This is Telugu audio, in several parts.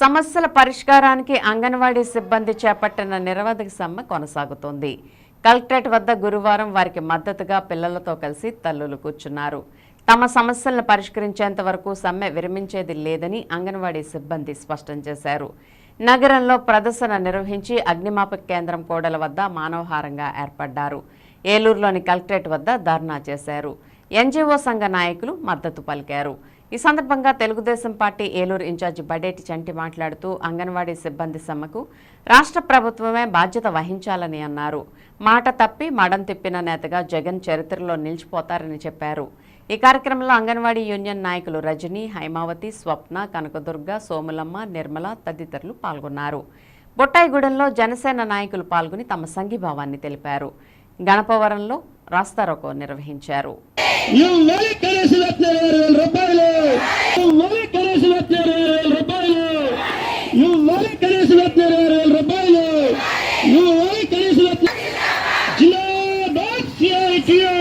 సమస్యల పరిష్కారానికి అంగన్వాడీ సిబ్బంది చేపట్టిన నిరవధిక సమ్మె కొనసాగుతోంది. కలెక్టరేట్ వద్ద గురువారం వారికి మద్దతుగా పిల్లలతో కలిసి తల్లులు కూర్చున్నారు. తమ సమస్యలను పరిష్కరించేంత వరకు సమ్మె విరమించేది లేదని అంగన్వాడీ సిబ్బంది స్పష్టం చేశారు. నగరంలో ప్రదర్శన నిర్వహించి అగ్నిమాపక కేంద్రం కోడల వద్ద మానవహారంగా ఏర్పడ్డారు. ఏలూరులోని కలెక్టరేట్ వద్ద ధర్నా చేశారు. ఎన్జీఓ సంఘ నాయకులు మద్దతు పలికారు. ఈ సందర్భంగా తెలుగుదేశం పార్టీ ఏలూరు ఇన్ఛార్జి బడేటి చంటి మాట్లాడుతూ అంగన్వాడీ సిబ్బంది సమ్మెకు రాష్ట్ర ప్రభుత్వమే బాధ్యత వహించాలని అన్నారు. మాట తప్పి మడం తిప్పిన నేతగా జగన్ చరిత్రలో నిలిచిపోతారని చెప్పారు. ఈ కార్యక్రమంలో అంగన్వాడీ యూనియన్ నాయకులు రజని హైమావతి స్వప్న కనకదుర్గ సోములమ్మ నిర్మల తదితరులు పాల్గొన్నారు. బొట్టాయిగూడెంలో జనసేన నాయకులు పాల్గొని తమ సంఘీభావాన్ని తెలిపారు. గణపవరంలో రాస్తారోకో నిర్వహించారు. ఇవ్వాలి కనీసం ఇరవై వేల రూపాయలు ఇవ్వాలి కనీసం జిందాబాద్ సిఐటియు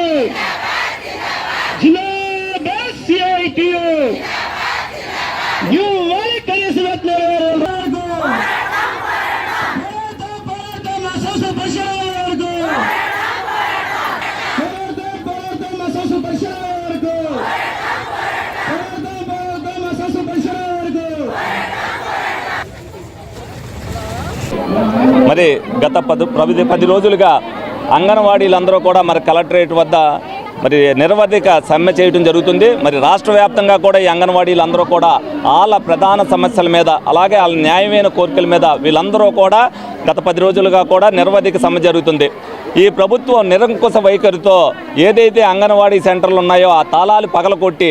మరి గత పది పది పది రోజులుగా అంగన్వాడీలందరూ కూడా మరి కలెక్టరేట్ వద్ద మరి నిరవధిక సమ్మె చేయడం జరుగుతుంది. మరి రాష్ట్ర వ్యాప్తంగా కూడా ఈ అంగన్వాడీలందరూ కూడా వాళ్ళ ప్రధాన సమస్యల మీద అలాగే వాళ్ళ న్యాయమైన కోరికల మీద వీళ్ళందరూ కూడా గత పది రోజులుగా కూడా నిరవధిక సమ్మె జరుగుతుంది. ఈ ప్రభుత్వం నిరంకుశ వైఖరితో ఏదైతే అంగన్వాడీ సెంటర్లు ఉన్నాయో ఆ తాళాలు పగలకొట్టి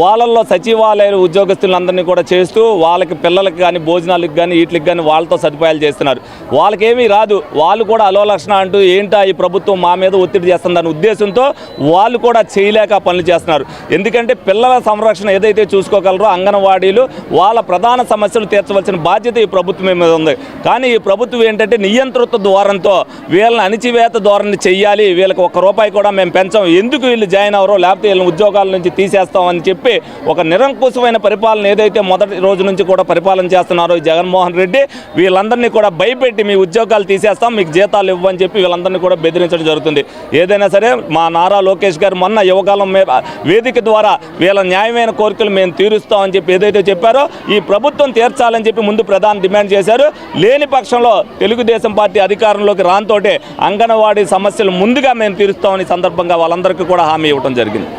వాళ్ళల్లో సచివాలయ ఉద్యోగస్తులందరినీ కూడా చేస్తూ వాళ్ళకి పిల్లలకి కానీ భోజనాలకు కానీ వీటికి కానీ వాళ్ళతో సదుపాయాలు చేస్తున్నారు. వాళ్ళకేమీ రాదు. వాళ్ళు కూడా అలోలక్షణ అంటూ ఏంటా ఈ ప్రభుత్వం మా మీద ఒత్తిడి చేస్తుందనే ఉద్దేశంతో వాళ్ళు కూడా చేయలేక పనులు చేస్తున్నారు. ఎందుకంటే పిల్లల సంరక్షణ ఏదైతే చూసుకోగలరో అంగన్వాడీలు వాళ్ళ ప్రధాన సమస్యలు తీర్చవలసిన బాధ్యత ఈ ప్రభుత్వం మీద ఉంది. కానీ ఈ ప్రభుత్వం ఏంటంటే నియంతృత్వ ద్వారంతో వీళ్ళని అణిచివేత ధోరణి చెయ్యాలి వీళ్ళకి ఒక్క రూపాయి కూడా మేము పెంచాం. ఎందుకు వీళ్ళు జాయిన్ అవరో లేకపోతే వీళ్ళని ఉద్యోగాల నుంచి తీసేస్తామని చెప్పి ఒక నిరంకుశమైన పరిపాలన ఏదైతే మొదటి రోజు నుంచి కూడా పరిపాలన చేస్తున్నారో జగన్మోహన్ రెడ్డి వీళ్ళందరినీ కూడా భయపెట్టి మీ ఉద్యోగాలు తీసేస్తాం మీకు జీతాలు ఇవ్వని చెప్పి వీళ్ళందరినీ కూడా బెదిరించడం జరుగుతుంది. ఏదైనా సరే మా నారా లోకేష్ గారు మొన్న యువకాలం మీద వేదిక ద్వారా వీళ్ళ న్యాయమైన కోరికలు మేము తీరుస్తామని చెప్పి ఏదైతే చెప్పారో ఈ ప్రభుత్వం తీర్చాలని చెప్పి ముందు ప్రధాని డిమాండ్ చేశారు. లేని పక్షంలో తెలుగుదేశం పార్టీ అధికారంలోకి రానితోటే అంగన్వాడీ సమస్యలు ముందుగా మేము తీరుస్తామని సందర్భంగా వాళ్ళందరికీ కూడా హామీ ఇవ్వడం జరిగింది.